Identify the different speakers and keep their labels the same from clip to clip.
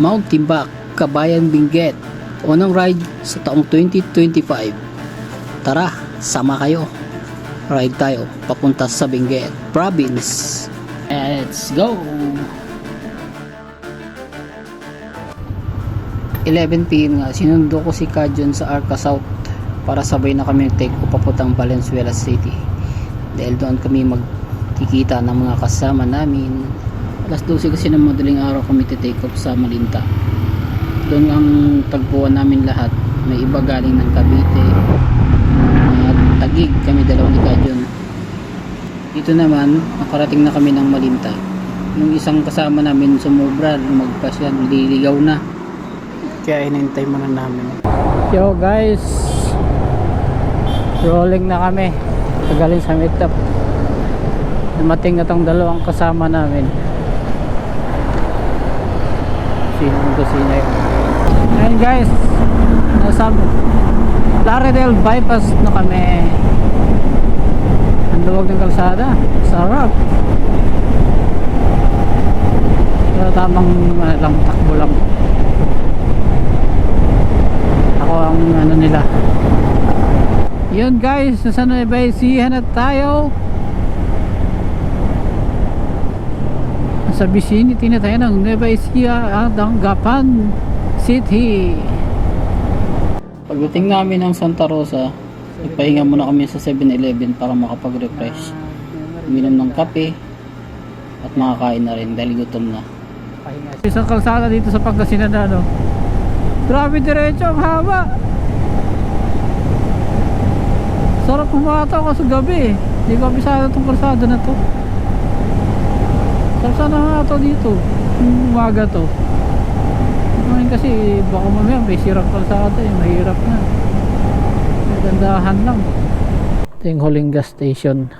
Speaker 1: Mount Timbak, Kabayan Benguet. Unang ride sa taong 2025. Tara, sama kayo. Ride tayo papunta sa Benguet Province. Let's go! 11pm nga, sinundo ko si Kajon sa Arca South para sabay na kami take o papuntang Valenzuela City. Dahil doon kami magkikita ng mga kasama namin. Alas 12 kasi ng madaling araw kami take off sa Malinta. Doon ang tagpuan namin lahat. May iba galing ng Cavite. At Tagig kami dalawa ni Kajon. Dito naman, nakarating na kami ng Malinta. Yung isang kasama namin sumubra, lumagpas yan, liligaw na. Kaya hinintay muna namin. Yo guys, rolling na kami. Tagaling sa meetup. Dumating na tong dalawang kasama namin. Sino to sino yun? Ayun guys, nasa Laredale bypass na kami. Ang luwag ng kalsada. Sarap. Pero tamang uh, lang takbo lang. Ako ang ano nila. Yun guys, nasa Nueva Ecija na tayo. Nasa vicinity na tayo ng Nueva Ecija at Gapan City. Pagdating namin ng Santa Rosa, nagpahinga muna kami sa 7-Eleven para makapag-refresh. Uminom ng kape at makakain na rin dahil gutom na. Isang kalsada dito sa Pangasinan na ano. Grabe diretso ang haba. Sarap kumata ako sa gabi. Hindi ko abisado itong kalsada na to. Sarap sana nga to dito. Umaga to. Ngayon kasi baka mamaya may sirang kalsada eh. Mahirap na. Magandahan lang. Ito yung huling gas station.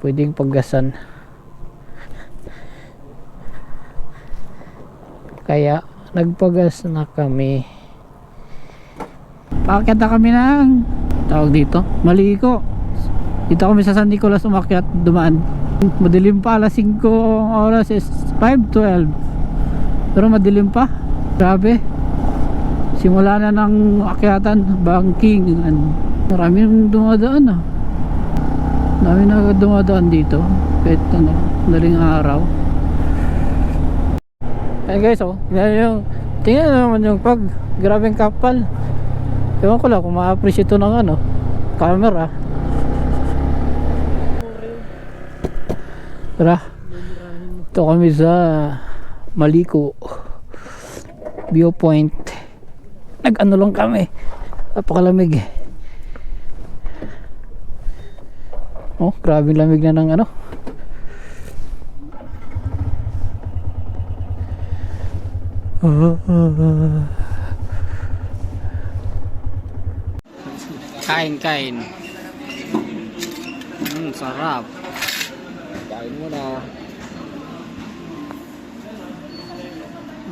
Speaker 1: Pwedeng paggasan. Kaya nagpagas na kami. Na kami ng tawag dito, Maliko. Dito kami sa San Nicolas umakyat, dumaan. Madilim pa, alas 5 ang oras is 5.12. Pero madilim pa. Grabe. Simula na ng akyatan, banking. and Marami nang dumadaan ah. Marami na dumadaan dito. Kahit ano, daling araw. Ayan guys, oh. Tingnan yung, tingnan naman yung pag, grabing kapal. Ewan ko lang kung ma-appreciate ito ng ano, camera. Tara. Ito kami sa Maliko viewpoint. Nag-ano lang kami. Napakalamig. Oh, grabe lamig na ng ano. Kain, kain. Mm, sarap. Kain mo na.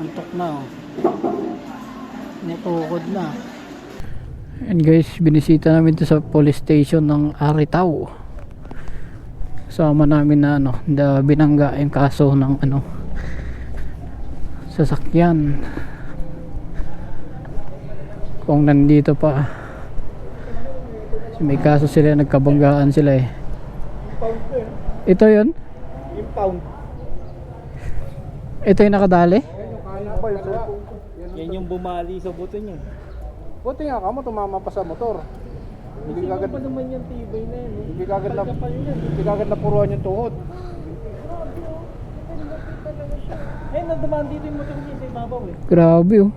Speaker 1: Antok na. oh. Natukod na. And guys, binisita namin to sa police station ng Aritao. Kasama namin na ano, na binangga yung kaso ng ano, sasakyan kung nandito pa may kaso sila nagkabanggaan sila eh ito yun
Speaker 2: Impound.
Speaker 1: ito yung nakadali
Speaker 2: Yan yung bumali sa buto niya.
Speaker 3: Buti nga ka mo, tumama pa sa motor. Hindi kagad,
Speaker 2: pa naman yung tibay na yun.
Speaker 3: hindi kagad na,
Speaker 2: yan.
Speaker 3: hindi kagad na puruan yung tuhod.
Speaker 2: Eh, nadumaan dito yung motor niya sa ibabaw eh.
Speaker 1: grabe oh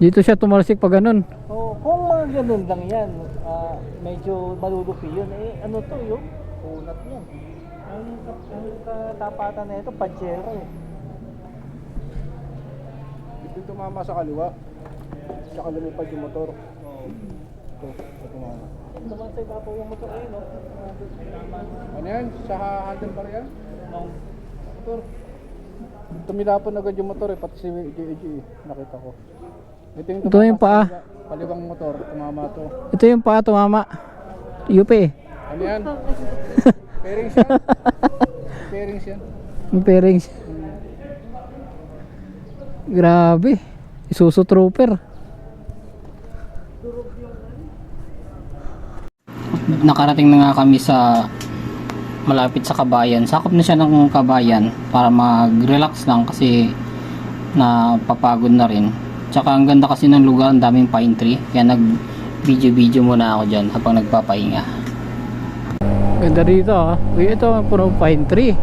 Speaker 1: dito siya tumalsik pa ganun
Speaker 2: Oh, kung mga ganun lang yan, ah, medyo malulupi yun. Eh, ano to yung unat yan. Ang, ang katapatan na ito, pajero eh.
Speaker 3: Hindi tumama sa kaliwa. Tsaka lumipad yung motor. Ito, ito tumama.
Speaker 2: Naman sa ibabaw yung motor eh, no?
Speaker 3: Ano yan? Sa handle bar yan?
Speaker 2: No.
Speaker 3: Motor. Tumilapon agad yung motor eh, pati si JJ eh. Nakita ko. Ito yung,
Speaker 1: Ito yung
Speaker 3: tumama
Speaker 1: paa.
Speaker 3: sa kaliwa- Kaliwang motor, tumama to.
Speaker 1: ito yung pa tumama UP
Speaker 3: Ano yan? Pairings yan? Pairings yan?
Speaker 1: Pairings. Grabe. Isuso trooper. Nakarating na nga kami sa malapit sa kabayan. Sakop na siya ng kabayan para mag-relax lang kasi napapagod na rin. Tsaka ang ganda kasi ng lugar, ang daming pine tree. Kaya nag video-video muna ako dyan habang nagpapahinga. Ganda dito ah. Uy, ito puro pine tree.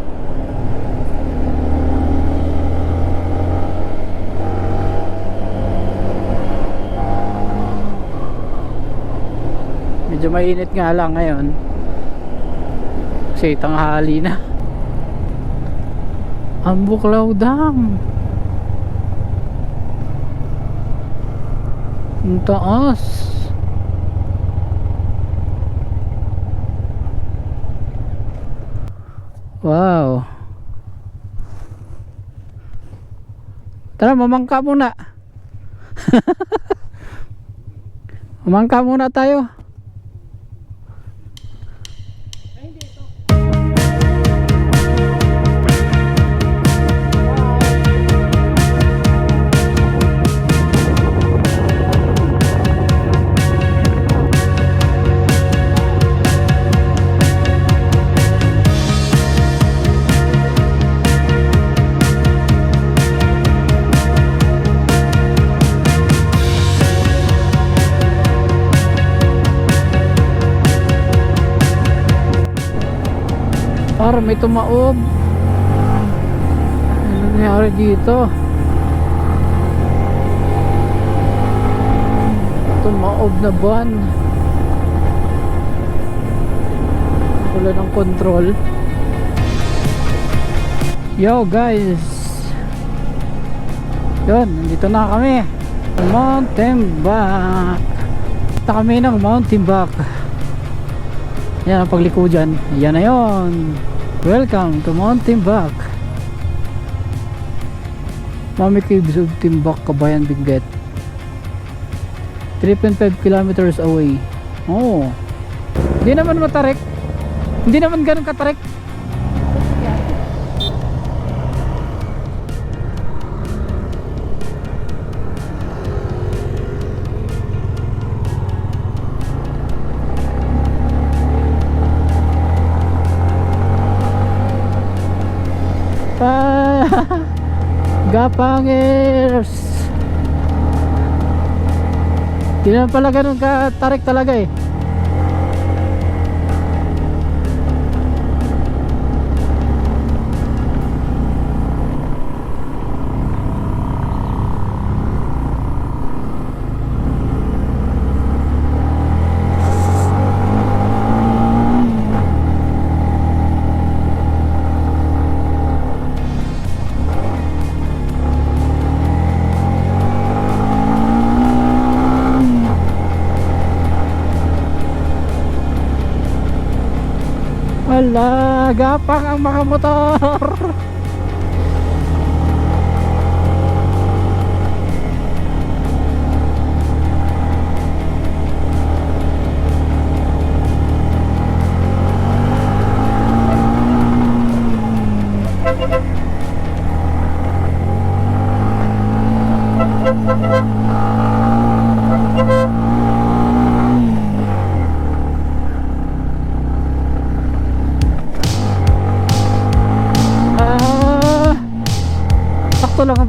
Speaker 1: Medyo mainit nga lang ngayon. Kasi tanghali na. Ang Buklaw Dam. Ang taas. Wow. Tara, mamangka muna. mamangka muna tayo. Parang may tumaob. Ano nangyari dito? Tumaob na ban. Wala ng control. Yo guys. Yun, nandito na kami. Mountain Back. Punta kami ng Mountain Back. Yan ang paglikudan. Yan na yon. Welcome to Mount Timbak. Mami Caves of Timbak, Kabayan, Benguet. 3.5 kilometers away. Oh. Hindi naman matarik. Hindi naman ganun katarik. Gapangers. Hindi naman pala ganun katarik talaga eh. Wala, gapang ang mga motor.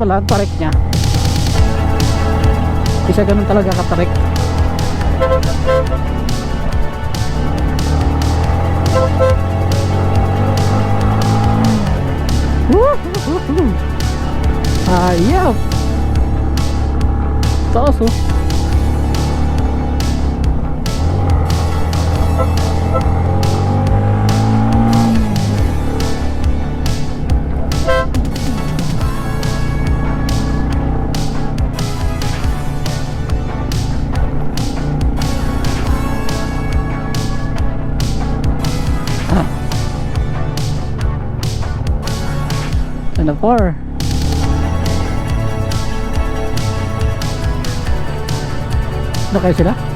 Speaker 1: Pala ang tarik niya. Hindi siya ganun talaga katarik. Woohoo! Ayaw! Taas oh. Ano for? Ano kayo sila?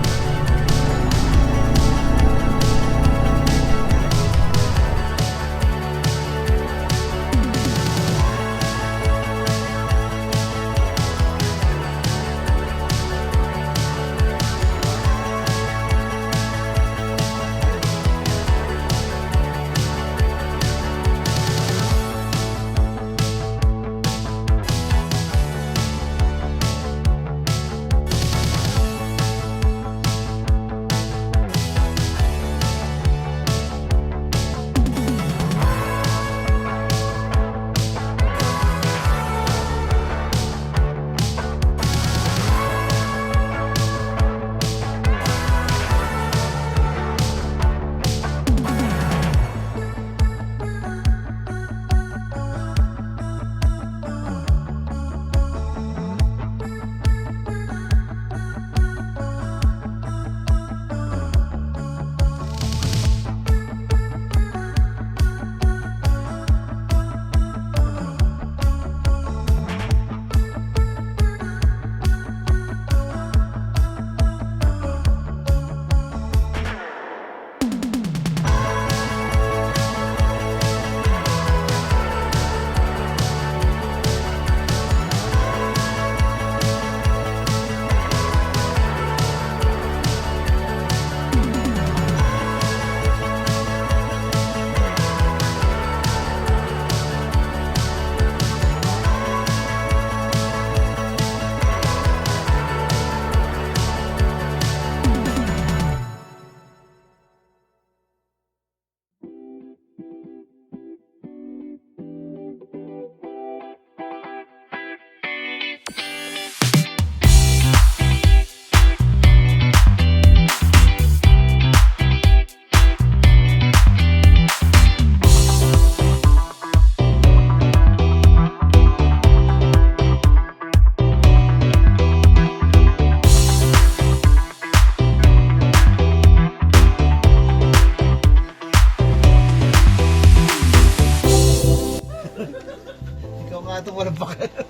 Speaker 1: itong walang pakialam.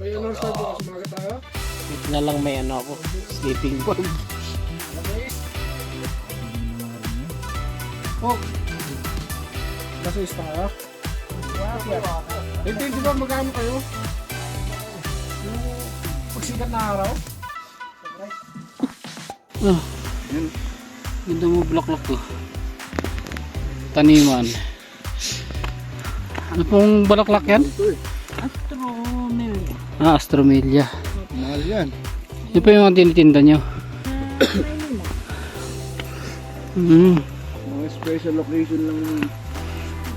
Speaker 1: May ano sa bukas umaga tayo? Na lang may ano ako. Sleeping bag.
Speaker 3: Oh! Nasa is tayo? Hindi, di ba magkano kayo? Yung pagsikat na araw?
Speaker 1: Ah, ganda mo blaklak ko. Taniman. Ano pong bulaklak yan?
Speaker 3: Ito eh.
Speaker 1: Ah, Astromelia.
Speaker 3: Mahal yan.
Speaker 1: Yun pa yung mga tinitinda nyo. Mm.
Speaker 3: Mga special occasion lang yung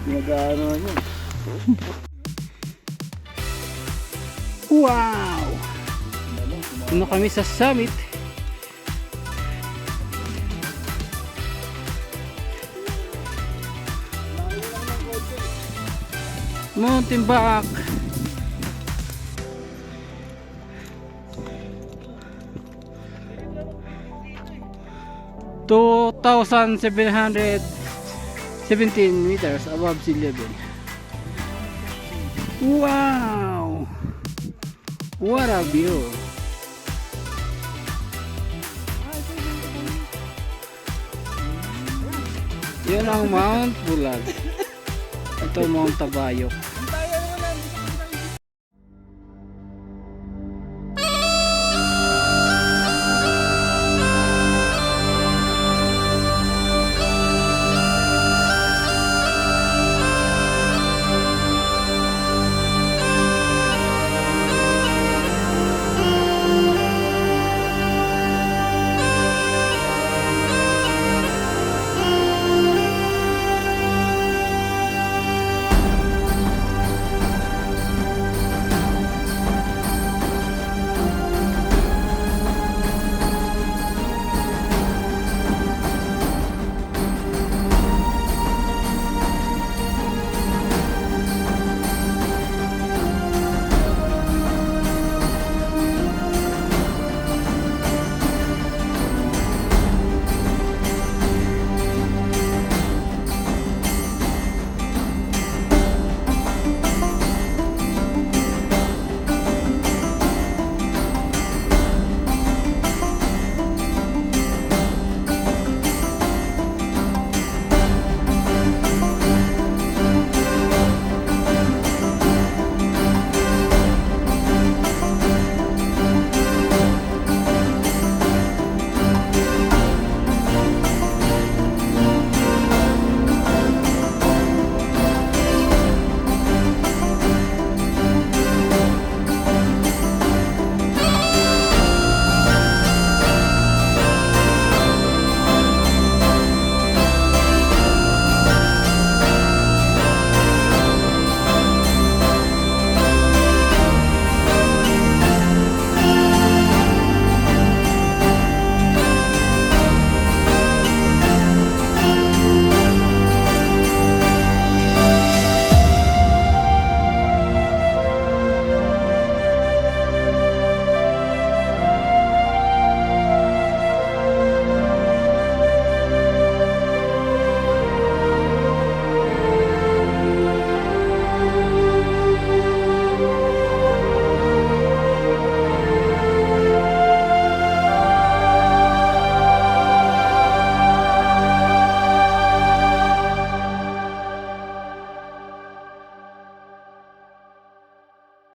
Speaker 3: pinag-ano nyo.
Speaker 1: Wow! Ano kami sa summit? Mountain Back! Two thousand seven hundred seventeen meters above sea level. Wow! What a view! Yan ang Mount Bulag ito mga tabayok